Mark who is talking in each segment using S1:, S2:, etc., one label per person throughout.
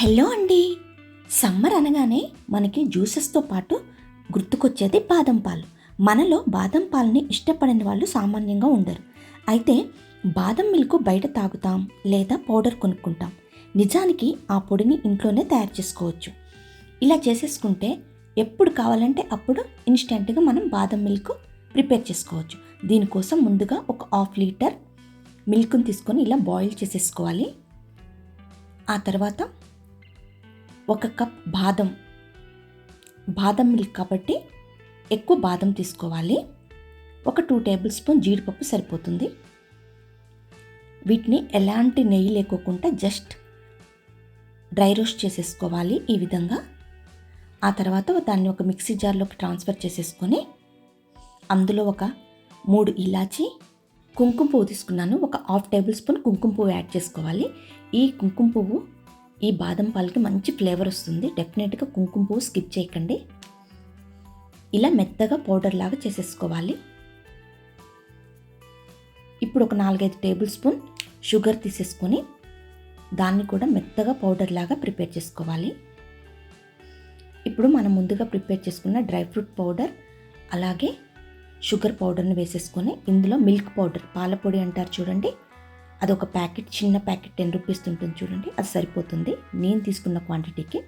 S1: Hello అండి. Summer అనగానే మనకి జ్యూసెస్తో పాటు గుర్తుకొచ్చేది బాదం పాలు. మనలో బాదం పాలని ఇష్టపడని వాళ్ళు సామాన్యంగా ఉండరు. అయితే బాదం మిల్క్ బయట తాగుతాం లేదా పౌడర్ కొనుక్కుంటాం. నిజానికి ఆ పొడిని ఇంట్లోనే తయారు చేసుకోవచ్చు. ఇలా చేసేసుకుంటే ఎప్పుడు కావాలంటే అప్పుడు ఇన్స్టెంట్గా మనం బాదం మిల్క్ ప్రిపేర్ చేసుకోవచ్చు. దీనికోసం ముందుగా ఒక హాఫ్ లీటర్ మిల్క్ని తీసుకొని ఇలా బాయిల్ చేసేసుకోవాలి. ఆ తర్వాత ఒక కప్ బాదం బాదం మిల్క్ కాబట్టి ఎక్కువ బాదం తీసుకోవాలి. ఒక టూ టేబుల్ స్పూన్ జీడిపప్పు సరిపోతుంది. వీటిని ఎలాంటి నెయ్యి లేకోకుండా జస్ట్ డ్రై రోస్ట్ చేసేసుకోవాలి ఈ విధంగా. ఆ తర్వాత దాన్ని ఒక మిక్సీ జార్లోకి ట్రాన్స్ఫర్ చేసేసుకొని అందులో ఒక మూడు ఇలాచి కుంకుమ పువ్వు తీసుకున్నాను. ఒక హాఫ్ టేబుల్ స్పూన్ కుంకుమ పువ్వు యాడ్ చేసుకోవాలి. ఈ కుంకుమ పువ్వు ఈ బాదం పాలకి మంచి ఫ్లేవర్ వస్తుంది. డెఫినెట్గా కుంకుమ పువ్వు స్కిప్ చేయకండి. ఇలా మెత్తగా పౌడర్ లాగా చేసేసుకోవాలి. ఇప్పుడు ఒక నాలుగైదు టేబుల్ స్పూన్ షుగర్ తీసేసుకొని దాన్ని కూడా మెత్తగా పౌడర్ లాగా ప్రిపేర్ చేసుకోవాలి. ఇప్పుడు మనం ముందుగా ప్రిపేర్ చేసుకున్న డ్రై ఫ్రూట్ పౌడర్ అలాగే షుగర్ పౌడర్ని వేసేసుకొని ఇందులో మిల్క్ పౌడర్ పాల పొడి అంటారు చూడండి. అది ఒక ప్యాకెట్ చిన్న ప్యాకెట్ టెన్ రూపీస్ ఉంటుంది చూడండి అది సరిపోతుంది. నేను తీసుకున్న క్వాంటిటీకి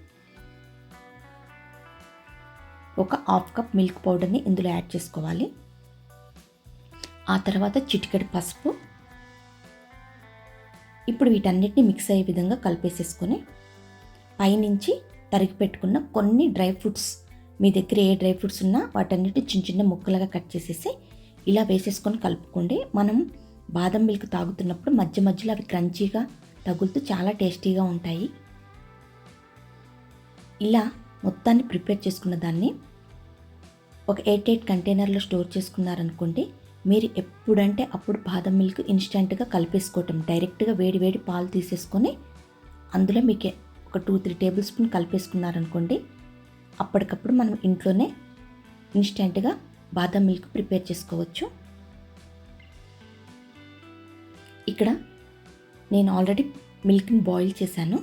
S1: ఒక హాఫ్ కప్ మిల్క్ పౌడర్ని ఇందులో యాడ్ చేసుకోవాలి. ఆ తర్వాత చిటికెడు పసుపు. ఇప్పుడు వీటన్నిటిని మిక్స్ అయ్యే విధంగా కలిపేసేసుకొని పైనుంచి తరిగి పెట్టుకున్న కొన్ని డ్రై ఫ్రూట్స్ మీ దగ్గర ఏ డ్రై ఫ్రూట్స్ ఉన్నా వాటన్నిటి చిన్న చిన్న ముక్కలుగా కట్ చేసేసి ఇలా వేసేసుకొని కలుపుకోండి. మనం బాదం మిల్క్ తాగుతున్నప్పుడు మధ్య మధ్యలో అవి క్రంచీగా తగులుతూ చాలా టేస్టీగా ఉంటాయి. ఇలా మొత్తాన్ని ప్రిపేర్ చేసుకున్న దాన్ని ఒక ఎయిట్ ఎయిట్ కంటైనర్లో స్టోర్ చేసుకున్నారనుకోండి మీరు ఎప్పుడంటే అప్పుడు బాదం మిల్క్ ఇన్స్టెంట్గా కలిపేసుకోవటం డైరెక్ట్గా వేడి వేడి పాలు తీసేసుకొని అందులో మీకు ఒక టూ త్రీ టేబుల్ స్పూన్ కలిపేసుకున్నారనుకోండి అప్పటికప్పుడు మనం ఇంట్లోనే ఇన్స్టెంట్గా బాదం మిల్క్ ప్రిపేర్ చేసుకోవచ్చు. ఇక్కడ నేను ఆల్రెడీ మిల్క్ని బాయిల్ చేశాను.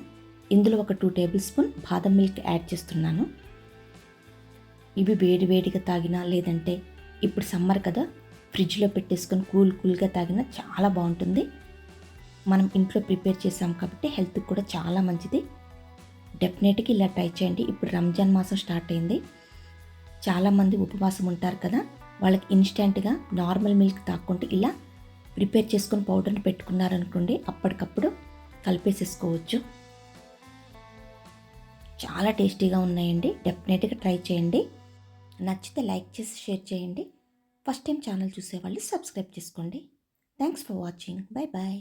S1: ఇందులో ఒక టూ టేబుల్ స్పూన్ బాదం మిల్క్ యాడ్ చేస్తున్నాను. ఇవి వేడి వేడిగా తాగినా లేదంటే ఇప్పుడు సమ్మర్ కదా ఫ్రిడ్జ్లో పెట్టేసుకొని కూల్ కూల్గా తాగినా చాలా బాగుంటుంది. మనం ఇంట్లో ప్రిపేర్ చేసాం కాబట్టి హెల్త్కి కూడా చాలా మంచిది. డెఫినెట్గా ఇలా ట్రై చేయండి. ఇప్పుడు రంజాన్ మాసం స్టార్ట్ అయింది. చాలామంది ఉపవాసం ఉంటారు కదా వాళ్ళకి ఇన్స్టెంట్గా నార్మల్ మిల్క్ తాక్కుంటే ఇలా ప్రిపేర్ చేసుకొని పౌడర్ని పెట్టుకున్నారనుకోండి అప్పటికప్పుడు కలిపేసేసుకోవచ్చు. చాలా టేస్టీగా ఉన్నాయండి. డెఫినెట్గా ట్రై చేయండి. నచ్చితే లైక్ చేసి షేర్ చేయండి. ఫస్ట్ టైం ఛానల్ చూసేవాళ్ళు సబ్స్క్రైబ్ చేసుకోండి. Thanks for watching bye bye